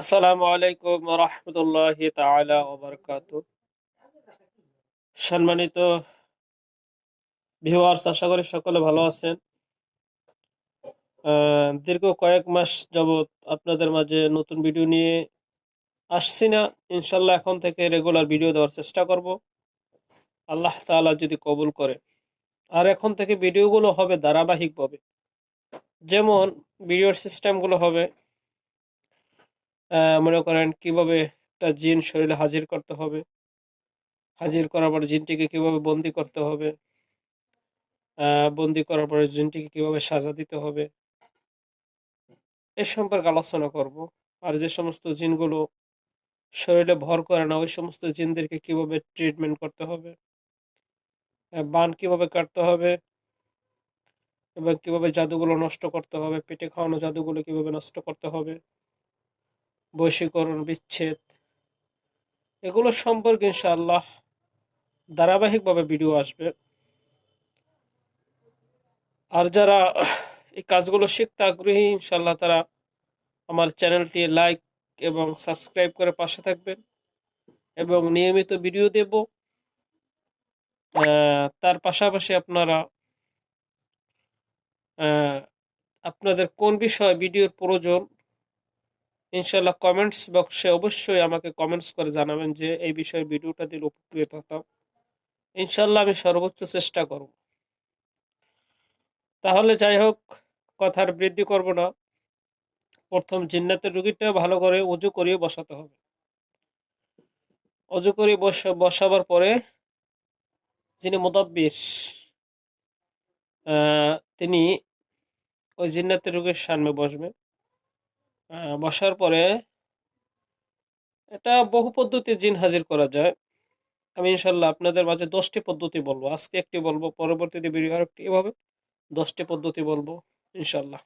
আসসালামু আলাইকুম রহমতুল্লাহ তাআলা ওয়া সম্মানিত ভিউয়ার্স আশা করি সকলে ভালো আছেন। দীর্ঘ কয়েক মাস যাবত আপনাদের মাঝে নতুন ভিডিও নিয়ে আসছি না। ইনশাল্লাহ এখন থেকে রেগুলার ভিডিও দেওয়ার চেষ্টা করব। আল্লাহ তাআলা যদি কবুল করে। আর এখন থেকে ভিডিওগুলো হবে ধারাবাহিকভাবে। যেমন ভিডিওর সিস্টেমগুলো হবে। মনে করেন কীভাবে একটা জিন শরীরে হাজির করতে হবে? হাজির করার পর জিনটিকে কীভাবে বন্দি করতে হবে? বন্দি করার পরে জিনটিকে কীভাবে সাজা দিতে হবে? এ সম্পর্কে আলোচনা করব। আর যে সমস্ত জিনগুলো শরীরে ভর করে না, ওই সমস্ত জিনদেরকে কীভাবে ট্রিটমেন্ট করতে হবে? বান কীভাবে কাটতে হবে? এবং কীভাবে জাদুগুলো নষ্ট করতে হবে? পেটে খাওয়ানো জাদুগুলো কীভাবে নষ্ট করতে হবে? বশীকরণ, বিচ্ছেদ, এগুলো সম্পর্কে ইনশাআল্লাহ ধারাবাহিকভাবে ভিডিও আসবে। আর যারা এই কাজগুলো শিখতে আগ্রহী ইনশাল্লাহ তারা আমার চ্যানেলটি লাইক এবং সাবস্ক্রাইব করে পাশে থাকবেন এবং নিয়মিত ভিডিও দেব। তার পাশাপাশি আপনারা আপনাদের কোন বিষয়ে ভিডিওর প্রয়োজন ইনশাল্লাহ কমেন্টস বক্সে অবশ্যই আমাকে কমেন্টস করে জানাবেন যে এই বিষয়ে ভিডিওটা দিলে উপকৃত হতাম। ইনশাল্লাহ আমি সর্বোচ্চ চেষ্টা করব। তাহলে যাই হোক কথার বৃদ্ধি করব না। প্রথম জিন্নাতের রুগীটা ভালো করে উজু করিয়ে বসাতে হবে। অজু বসা বসাবার পরে যিনি মুদাব্বির তিনি ওই জিন্নাতের রোগীর সামনে বসবে আহ, বসার পরে এটা বহু পদ্ধতি জিন হাজির করা যায়। আমি ইনশাল্লাহ আপনাদের মাঝে দশটি পদ্ধতি বলব। আজকে একটি বলব, পরবর্তীতে ভিডিও আরেকটি, এভাবে দশটি পদ্ধতি বলব ইনশাল্লাহ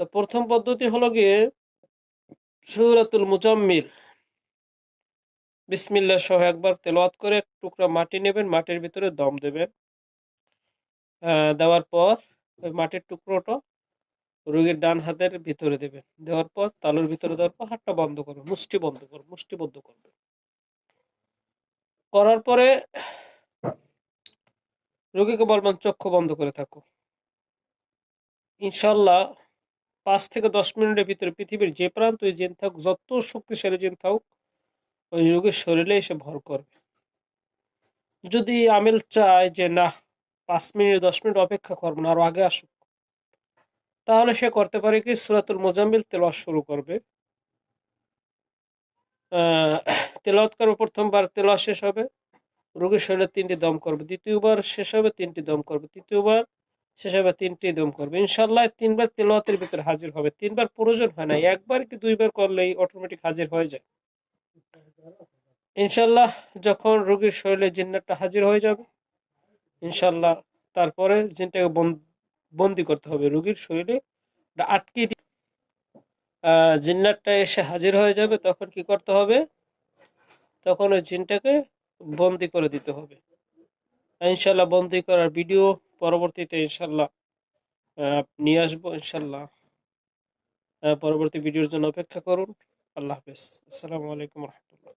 তো প্রথম পদ্ধতি হলো গিয়ে সুরাতুল মুজাম্মিল। বিসমিল্লাহ সহ একবার তেলাওয়াত করে এক টুকরা মাটি নেবেন, মাটির ভিতরে দম দেবেন। দেওয়ার পর ওই মাটির টুকরোটা রোগীর ডান হাতের ভিতরে দেবেন দেওয়ার পর তালুর ভিতরে দেওয়ার পর হাতটা বন্ধ করবে, মুষ্টি বন্ধ করবে মুষ্টিবদ্ধ করবে। করার পরে রোগীকে বলবেন, চক্ষু বন্ধ করে থাকো। ইনশাল্লাহ পাঁচ থেকে দশ মিনিটের ভিতরে পৃথিবীর যে প্রান্তই জেন থাকুক, যত শক্তিশালী জেন থাকুক, ওই রোগীর শরীরে এসে ভর করবে। যদি আমিল চায় যে, না, পাঁচ মিনিট, দশ মিনিট অপেক্ষা করব না আরও আগে আসুক। তাহলে সে করতে পারে কি? সুরাতুল মোজাম্মিল তেলাওয়াত শুরু করবে। তেলাওয়াত করবে প্রথমবার, তেলাওয়াত শেষ হবে। রোগীর শরীরে তিনটি দম করবে। দ্বিতীয়বার শেষ হবে, তিনটি দম করবে। তৃতীয়বার শেষ হবে, তিনটি দম করবে। ইনশাল্লাহ তিনবার তেলাওয়াতের ভিতরে হাজির হবে। তিনবার প্রয়োজন হয় না একবার কি দুইবার করলেই অটোমেটিক হাজির হয়ে যায়? ইনশাল্লাহ যখন রোগীর শরীরে জিন্নাতটা হাজির হয়ে যাবে ইনশাল্লাহ তারপরে জিনটাকে বন- বন্দি করতে হবে। রোগীর শরীরে আটকে দিয়ে আহ, জিন্নাতটা এসে হাজির হয়ে যাবে তখন কি করতে হবে? তখন ওই জিনটাকে বন্দি করে দিতে হবে। ইনশাল্লাহ বন্দি করার ভিডিও পরবর্তীতে ইনশাল্লাহ নিয়ে আসব ইনশাল্লাহ পরবর্তী ভিডিওর জন্য অপেক্ষা করুন। আল্লাহ হাফেজ। আসসালামু আলাইকুম রহমতুল্লাহ।